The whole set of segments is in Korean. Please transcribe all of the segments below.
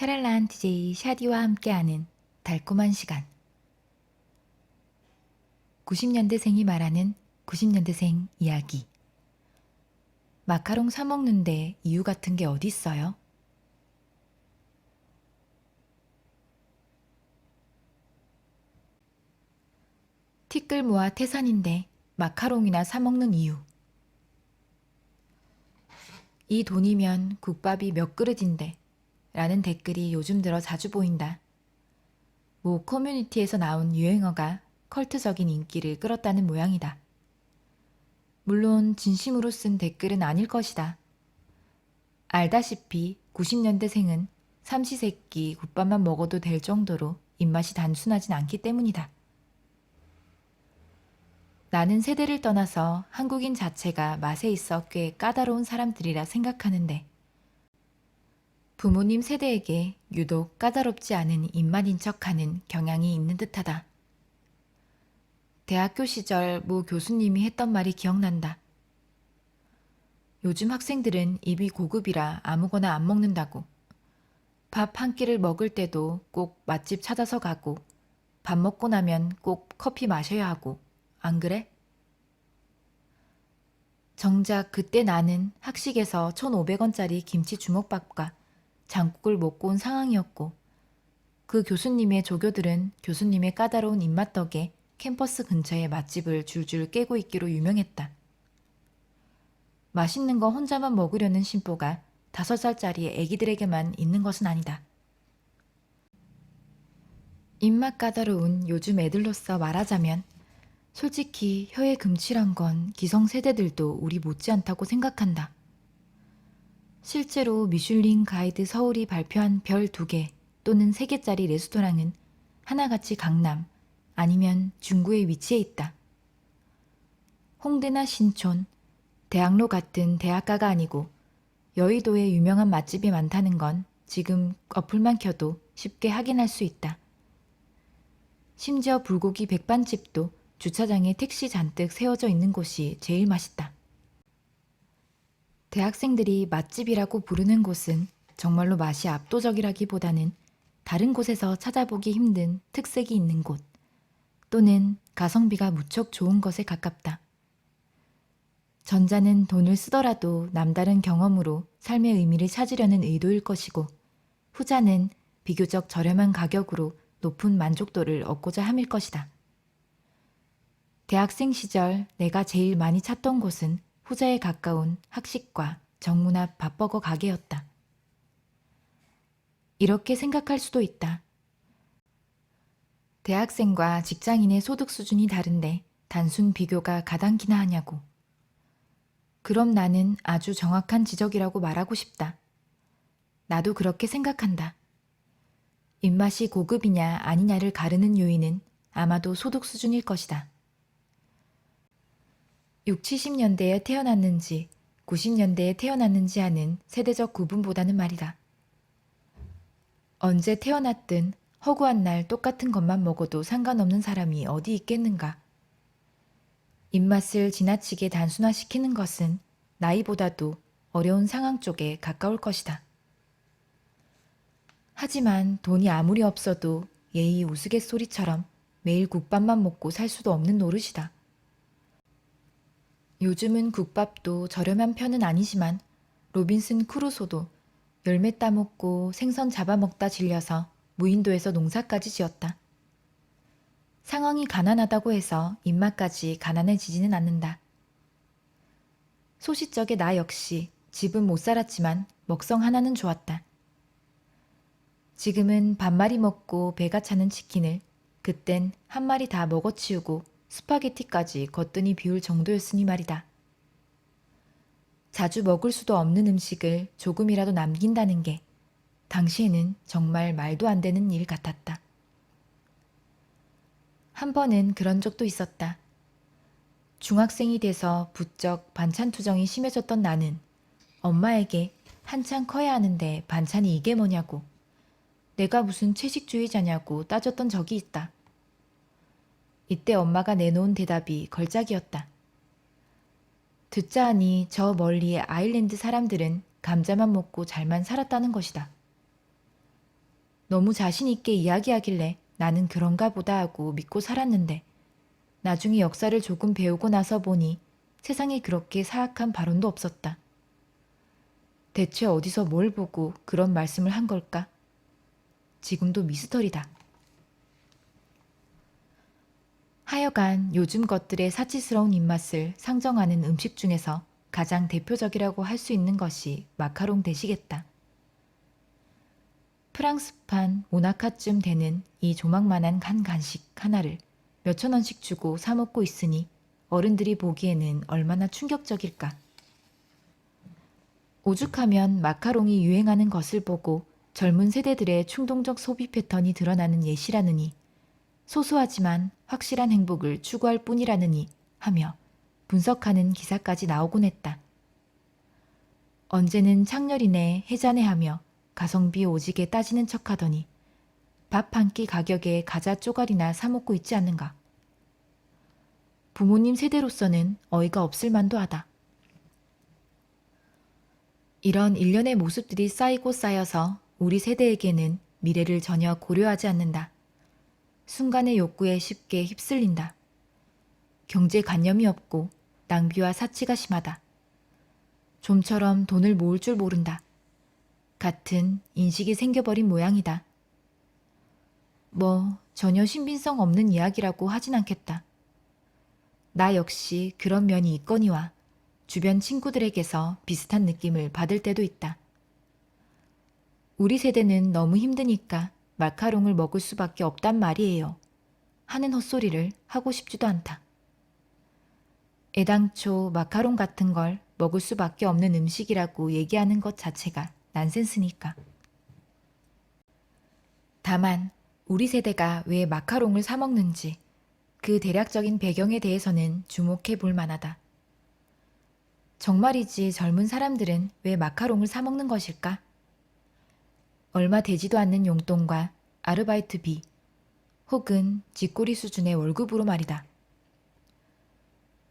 샤랄라한 DJ 샤디와 함께하는 달콤한 시간. 90년대생이 말하는 90년대생 이야기. 마카롱 사 먹는데 이유 같은 게 어디 있어요? 티끌 모아 태산인데 마카롱이나 사 먹는 이유. 이 돈이면 국밥이 몇 그릇인데 라는 댓글이 요즘 들어 자주 보인다. 모 커뮤니티에서 나온 유행어가 컬트적인 인기를 끌었다는 모양이다. 물론 진심으로 쓴 댓글은 아닐 것이다. 알다시피 90년대생은 삼시세끼 국밥만 먹어도 될 정도로 입맛이 단순하진 않기 때문이다. 나는 세대를 떠나서 한국인 자체가 맛에 있어 꽤 까다로운 사람들이라 생각하는데 부모님 세대에게 유독 까다롭지 않은 입맛인 척하는 경향이 있는 듯하다. 대학교 시절 모 교수님이 했던 말이 기억난다. 요즘 학생들은 입이 고급이라 아무거나 안 먹는다고. 밥 한 끼를 먹을 때도 꼭 맛집 찾아서 가고, 밥 먹고 나면 꼭 커피 마셔야 하고, 안 그래? 정작 그때 나는 학식에서 1,500원짜리 김치 주먹밥과 장국을 먹고 온 상황이었고, 그 교수님의 조교들은 교수님의 까다로운 입맛 덕에 캠퍼스 근처에 맛집을 줄줄 깨고 있기로 유명했다. 맛있는 거 혼자만 먹으려는 심보가 다섯 살짜리 애기들에게만 있는 것은 아니다. 입맛 까다로운 요즘 애들로서 말하자면 솔직히 혀에 금칠한 건 기성 세대들도 우리 못지않다고 생각한다. 실제로 미슐린 가이드 서울이 발표한 별 두 개 또는 세 개짜리 레스토랑은 하나같이 강남 아니면 중구에 위치해 있다. 홍대나 신촌, 대학로 같은 대학가가 아니고 여의도에 유명한 맛집이 많다는 건 지금 어플만 켜도 쉽게 확인할 수 있다. 심지어 불고기 백반집도 주차장에 택시 잔뜩 세워져 있는 곳이 제일 맛있다. 대학생들이 맛집이라고 부르는 곳은 정말로 맛이 압도적이라기보다는 다른 곳에서 찾아보기 힘든 특색이 있는 곳 또는 가성비가 무척 좋은 것에 가깝다. 전자는 돈을 쓰더라도 남다른 경험으로 삶의 의미를 찾으려는 의도일 것이고 후자는 비교적 저렴한 가격으로 높은 만족도를 얻고자 함일 것이다. 대학생 시절 내가 제일 많이 찾던 곳은 후자에 가까운 학식과 정문 앞 밥버거 가게였다. 이렇게 생각할 수도 있다. 대학생과 직장인의 소득 수준이 다른데 단순 비교가 가당키나 하냐고. 그럼 나는 아주 정확한 지적이라고 말하고 싶다. 나도 그렇게 생각한다. 입맛이 고급이냐 아니냐를 가르는 요인은 아마도 소득 수준일 것이다. 6, 70년대에 태어났는지 90년대에 태어났는지 하는 세대적 구분보다는 말이다. 언제 태어났든 허구한 날 똑같은 것만 먹어도 상관없는 사람이 어디 있겠는가. 입맛을 지나치게 단순화시키는 것은 나이보다도 어려운 상황 쪽에 가까울 것이다. 하지만 돈이 아무리 없어도 예의 우스갯소리처럼 매일 국밥만 먹고 살 수도 없는 노릇이다. 요즘은 국밥도 저렴한 편은 아니지만 로빈슨 크루소도 열매 따먹고 생선 잡아먹다 질려서 무인도에서 농사까지 지었다. 상황이 가난하다고 해서 입맛까지 가난해지지는 않는다. 소시적의 나 역시 집은 못 살았지만 먹성 하나는 좋았다. 지금은 반마리 먹고 배가 차는 치킨을 그땐 한 마리 다 먹어치우고 스파게티까지 거뜬히 비울 정도였으니 말이다. 자주 먹을 수도 없는 음식을 조금이라도 남긴다는 게 당시에는 정말 말도 안 되는 일 같았다. 한 번은 그런 적도 있었다. 중학생이 돼서 부쩍 반찬 투정이 심해졌던 나는 엄마에게 한창 커야 하는데 반찬이 이게 뭐냐고 내가 무슨 채식주의자냐고 따졌던 적이 있다. 이때 엄마가 내놓은 대답이 걸작이었다. 듣자 하니 저 멀리의 아일랜드 사람들은 감자만 먹고 잘만 살았다는 것이다. 너무 자신있게 이야기하길래 나는 그런가 보다 하고 믿고 살았는데 나중에 역사를 조금 배우고 나서 보니 세상에 그렇게 사악한 발언도 없었다. 대체 어디서 뭘 보고 그런 말씀을 한 걸까? 지금도 미스터리다. 하여간 요즘 것들의 사치스러운 입맛을 상정하는 음식 중에서 가장 대표적이라고 할 수 있는 것이 마카롱 대시겠다. 프랑스판 모나카쯤 되는 이 조막만한 한 간식 하나를 몇천 원씩 주고 사 먹고 있으니 어른들이 보기에는 얼마나 충격적일까. 오죽하면 마카롱이 유행하는 것을 보고 젊은 세대들의 충동적 소비 패턴이 드러나는 예시라느니 소소하지만 확실한 행복을 추구할 뿐이라느니 하며 분석하는 기사까지 나오곤 했다. 언제는 창렬이네 해자네 하며 가성비 오지게 따지는 척 하더니 밥 한 끼 가격에 과자 쪼가리나 사 먹고 있지 않는가. 부모님 세대로서는 어이가 없을 만도 하다. 이런 일련의 모습들이 쌓이고 쌓여서 우리 세대에게는 미래를 전혀 고려하지 않는다. 순간의 욕구에 쉽게 휩쓸린다. 경제관념이 없고 낭비와 사치가 심하다. 좀처럼 돈을 모을 줄 모른다. 같은 인식이 생겨버린 모양이다. 뭐 전혀 신빙성 없는 이야기라고 하진 않겠다. 나 역시 그런 면이 있거니와 주변 친구들에게서 비슷한 느낌을 받을 때도 있다. 우리 세대는 너무 힘드니까 마카롱을 먹을 수밖에 없단 말이에요. 하는 헛소리를 하고 싶지도 않다. 애당초 마카롱 같은 걸 먹을 수밖에 없는 음식이라고 얘기하는 것 자체가 난센스니까. 다만 우리 세대가 왜 마카롱을 사 먹는지 그 대략적인 배경에 대해서는 주목해 볼 만하다. 정말이지 젊은 사람들은 왜 마카롱을 사 먹는 것일까? 얼마 되지도 않는 용돈과 아르바이트비 혹은 쥐꼬리 수준의 월급으로 말이다.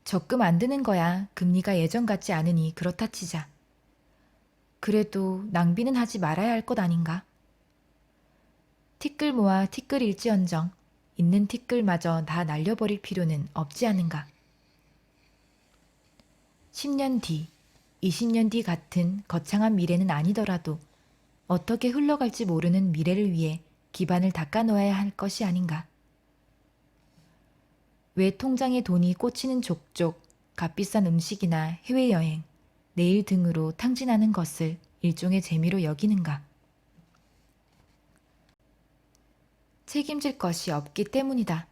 적금 안 드는 거야 금리가 예전 같지 않으니 그렇다 치자. 그래도 낭비는 하지 말아야 할 것 아닌가? 티끌 모아 티끌 일지언정 있는 티끌마저 다 날려버릴 필요는 없지 않은가? 10년 뒤, 20년 뒤 같은 거창한 미래는 아니더라도 어떻게 흘러갈지 모르는 미래를 위해 기반을 닦아놓아야 할 것이 아닌가? 왜 통장에 돈이 꽂히는 족족 값비싼 음식이나 해외여행, 내일 등으로 탕진하는 것을 일종의 재미로 여기는가? 책임질 것이 없기 때문이다.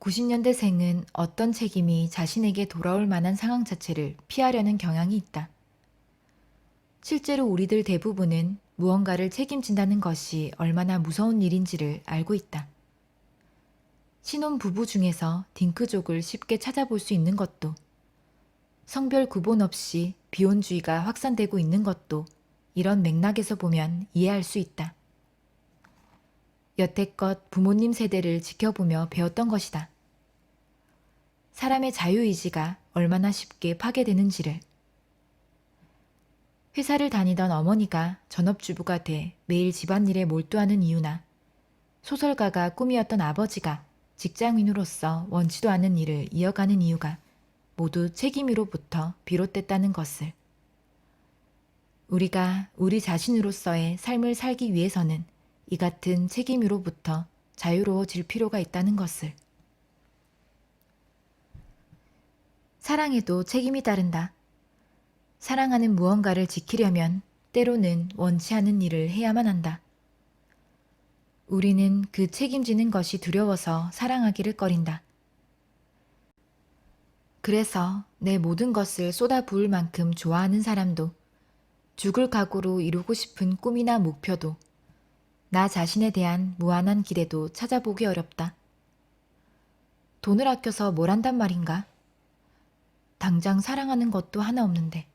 90년대생은 어떤 책임이 자신에게 돌아올 만한 상황 자체를 피하려는 경향이 있다. 실제로 우리들 대부분은 무언가를 책임진다는 것이 얼마나 무서운 일인지를 알고 있다. 신혼 부부 중에서 딩크족을 쉽게 찾아볼 수 있는 것도, 성별 구분 없이 비혼주의가 확산되고 있는 것도 이런 맥락에서 보면 이해할 수 있다. 여태껏 부모님 세대를 지켜보며 배웠던 것이다. 사람의 자유의지가 얼마나 쉽게 파괴되는지를. 회사를 다니던 어머니가 전업주부가 돼 매일 집안일에 몰두하는 이유나 소설가가 꿈이었던 아버지가 직장인으로서 원치도 않는 일을 이어가는 이유가 모두 책임으로부터 비롯됐다는 것을. 우리가 우리 자신으로서의 삶을 살기 위해서는 이 같은 책임으로부터 자유로워질 필요가 있다는 것을. 사랑에도 책임이 따른다. 사랑하는 무언가를 지키려면 때로는 원치 않은 일을 해야만 한다. 우리는 그 책임지는 것이 두려워서 사랑하기를 꺼린다. 그래서 내 모든 것을 쏟아 부을 만큼 좋아하는 사람도 죽을 각오로 이루고 싶은 꿈이나 목표도 나 자신에 대한 무한한 기대도 찾아보기 어렵다. 돈을 아껴서 뭘 한단 말인가? 당장 사랑하는 것도 하나 없는데.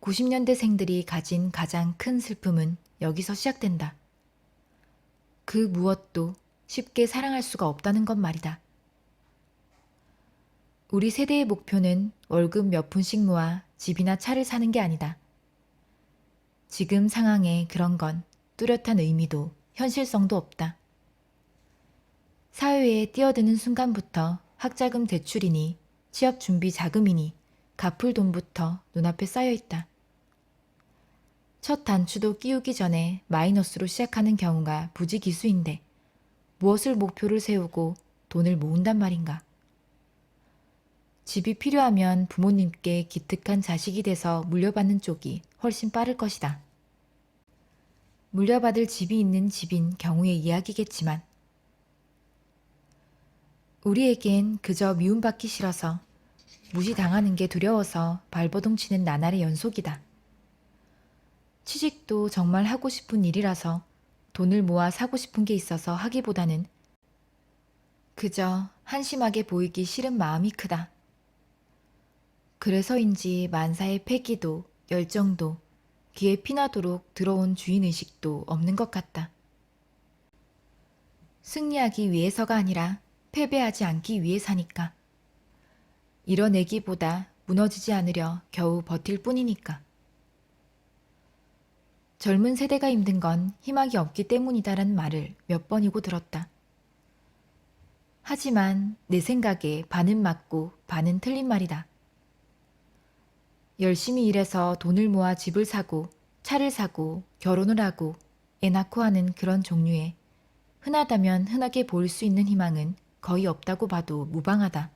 90년대 생들이 가진 가장 큰 슬픔은 여기서 시작된다. 그 무엇도 쉽게 사랑할 수가 없다는 것 말이다. 우리 세대의 목표는 월급 몇 푼씩 모아 집이나 차를 사는 게 아니다. 지금 상황에 그런 건 뚜렷한 의미도 현실성도 없다. 사회에 뛰어드는 순간부터 학자금 대출이니 취업 준비 자금이니 갚을 돈부터 눈앞에 쌓여 있다. 첫 단추도 끼우기 전에 마이너스로 시작하는 경우가 부지 기수인데 무엇을 목표를 세우고 돈을 모은단 말인가? 집이 필요하면 부모님께 기특한 자식이 돼서 물려받는 쪽이 훨씬 빠를 것이다. 물려받을 집이 있는 집인 경우의 이야기겠지만 우리에겐 그저 미움받기 싫어서 무시당하는 게 두려워서 발버둥 치는 나날의 연속이다. 취직도 정말 하고 싶은 일이라서 돈을 모아 사고 싶은 게 있어서 하기보다는 그저 한심하게 보이기 싫은 마음이 크다. 그래서인지 만사의 패기도 열정도 귀에 피나도록 들어온 주인의식도 없는 것 같다. 승리하기 위해서가 아니라 패배하지 않기 위해 사니까. 이뤄내기보다 무너지지 않으려 겨우 버틸 뿐이니까. 젊은 세대가 힘든 건 희망이 없기 때문이다라는 말을 몇 번이고 들었다. 하지만 내 생각에 반은 맞고 반은 틀린 말이다. 열심히 일해서 돈을 모아 집을 사고 차를 사고 결혼을 하고 애 낳고 하는 그런 종류의 흔하다면 흔하게 보일 수 있는 희망은 거의 없다고 봐도 무방하다.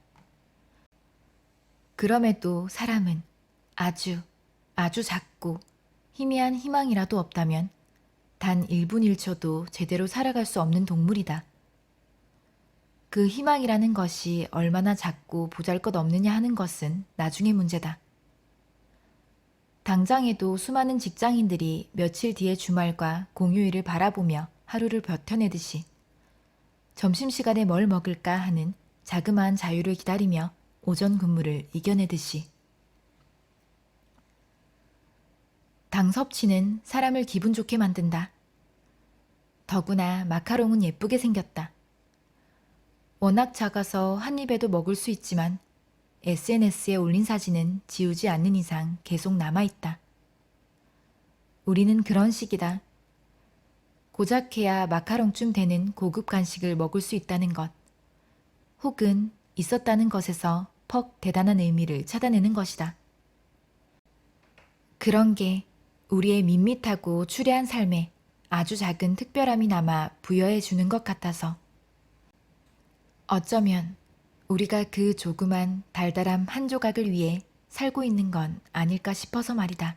그럼에도 사람은 아주 아주 작고 희미한 희망이라도 없다면 단 1분 1초도 제대로 살아갈 수 없는 동물이다. 그 희망이라는 것이 얼마나 작고 보잘 것 없느냐 하는 것은 나중의 문제다. 당장에도 수많은 직장인들이 며칠 뒤의 주말과 공휴일을 바라보며 하루를 버텨내듯이 점심시간에 뭘 먹을까 하는 자그마한 자유를 기다리며 오전 근무를 이겨내듯이 당 섭취는 사람을 기분 좋게 만든다. 더구나 마카롱은 예쁘게 생겼다. 워낙 작아서 한 입에도 먹을 수 있지만 SNS에 올린 사진은 지우지 않는 이상 계속 남아있다. 우리는 그런 식이다. 고작 해야 마카롱쯤 되는 고급 간식을 먹을 수 있다는 것. 혹은 있었다는 것에서 퍽 대단한 의미를 찾아내는 것이다. 그런 게 우리의 밋밋하고 추레한 삶에 아주 작은 특별함이 남아 부여해 주는 것 같아서 어쩌면 우리가 그 조그만 달달함 한 조각을 위해 살고 있는 건 아닐까 싶어서 말이다.